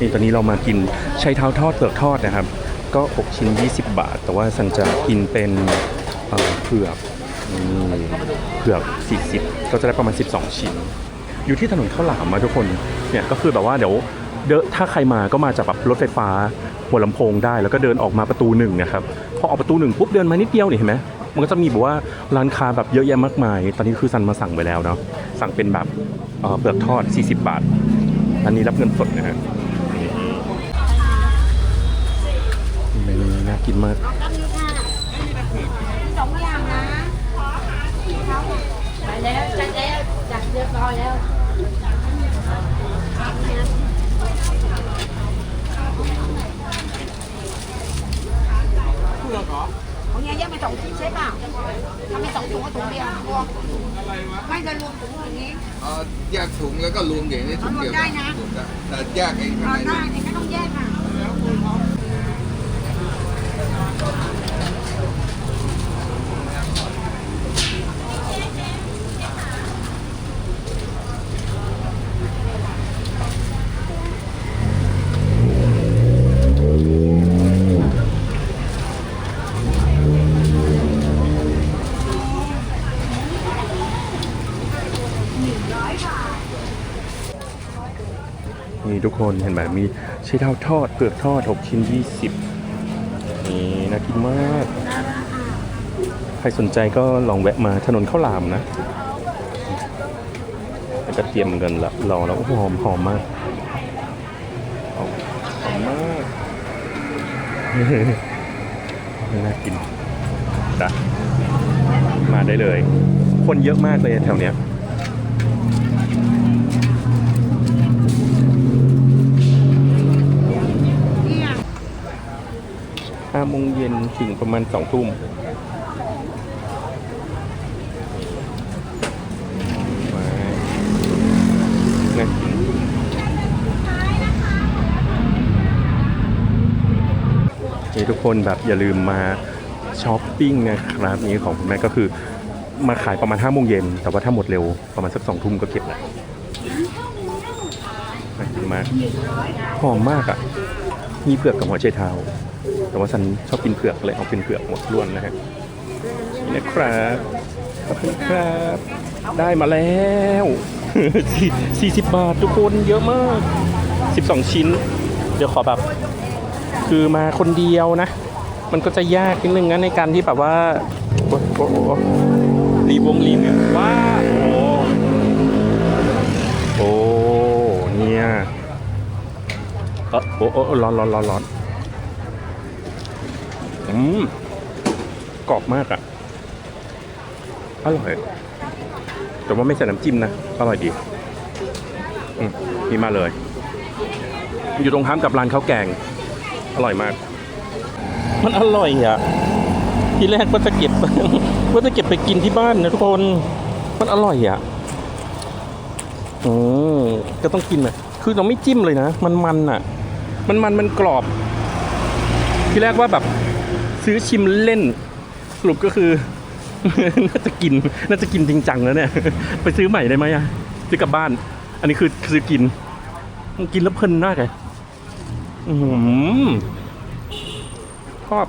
นี่ตอนนี้เรามากินใช้เท้าทอดเปลือกทอดนะครับ ก็ 6 ชิ้น 20 บาท แต่ว่าสันจะกินเป็นเผือกเผือก 40 ก็จะได้ประมาณ 12 ชิ้น อยู่ที่ถนนข้าวหลามมาทุกคนเนี่ยก็คือแบบว่าเดี๋ยวเดถ้าใครมาก็มาจากแบบรถไฟฟ้าหัวลำโพงได้แล้วก็เดินออกมาประตูหนึ่งนะครับพอออกประตูหนึ่งปุ๊บเดินมานิดเดียวนี่เห็นไหมมันก็จะมีแบบว่าร้านค้าแบบเยอะแยะมากมาย ตอนนี้คือซันมาสั่งไปแล้วเนาะสั่งเป็นแบบเอ่อเปลือกทอด 40 บาท อันนี้รับเงินสดนะฮะนี่น่า กินมากสองอย่างนะไปแล้วใช่แล้วจัดเรียบร้อยแล้วของเนี้ยแยกเป็นสองชิ้นใช่เปล่าถ้ามีสองถุงก็ถุงเดียวรวมไม่จะรวมถุงอย่างนี้เอ่อแยกถุงแล้วก็รวมอย่างนี้ถุงเดียวรวมได้นะรวมได้แต่แยกเองข้างเอาในได้แต่ก็ต้องแยกค่ะ นี่ทุกคนเห็นไหมมีใช้เท้าทอดเปลือกทอด 6 ชิ้น 20 น่ากินมาก ใครสนใจก็ลองแวะมาถนนข้าวหลามนะแล้วก็เตรียมกันละรอแล้วหหอมหอมมากหอมหอมมากน่ากินจ้ะมาได้เลย คนเยอะมากเลยแถวเนี้ย ห้าโมงเย็นถึงประมาณสองทุ่มนี่ทุกคนแบบอย่าลืมมาช้อปปิ้งนะครับนี่ของคุณแม่ก็คือมาขายประมาณ5้าโมงเย็นแต่ว่าถ้าหมดเร็วประมาณสักสองทุ่มก็เก็บแหละน่ากินมากหอมมากอะ มีเผือกกับหัวไชเท้า แต่ว่าฉันชอบกินเผือกเลยเอาเป็นเผือกหมดล้วนนะฮะนี่นะครับขอบคุณครับ ได้มาแล้วสี่สิบบาททุกคนเยอะมากสิบสองชิ้น เดี๋ยวขอแบบ คือมาคนเดียวนะ มันก็จะยากนิดนึงนะในการที่แบบว่าโอ้โหรีวงรีวิวว้าโอ้โอ้เนี่ยเออโอ้โอ้ร้อนร้อนร้อนร้อน อืมกรอบมากอะอร่อย แต่ว่าไม่ใส่น้ำจิ้มนะ อร่อยดี อืมนี่มาเลย อยู่ตรงข้ามกับร้านข้าวแกง อร่อยมาก มันอร่อยอะทีแรกว่าจะเก็บ ว่าจะเก็บไปกินที่บ้านนะทุกคน มันอร่อยอะอืมก็ต้องกินอะคือเราไม่จิ้มเลยนะ มันมันอะมันมันมันกรอบ ทีแรกว่าแบบ ซื้อชิมเล่น สรุปก็คือ น่าจะกิน น่าจะกินจริงจังแล้วเนี่ย ไปซื้อใหม่ได้ไหมอะซื้อกลับบ้าน อันนี้คือซื้อกิน กินแล้วเพลินมากเลยอืมชอบ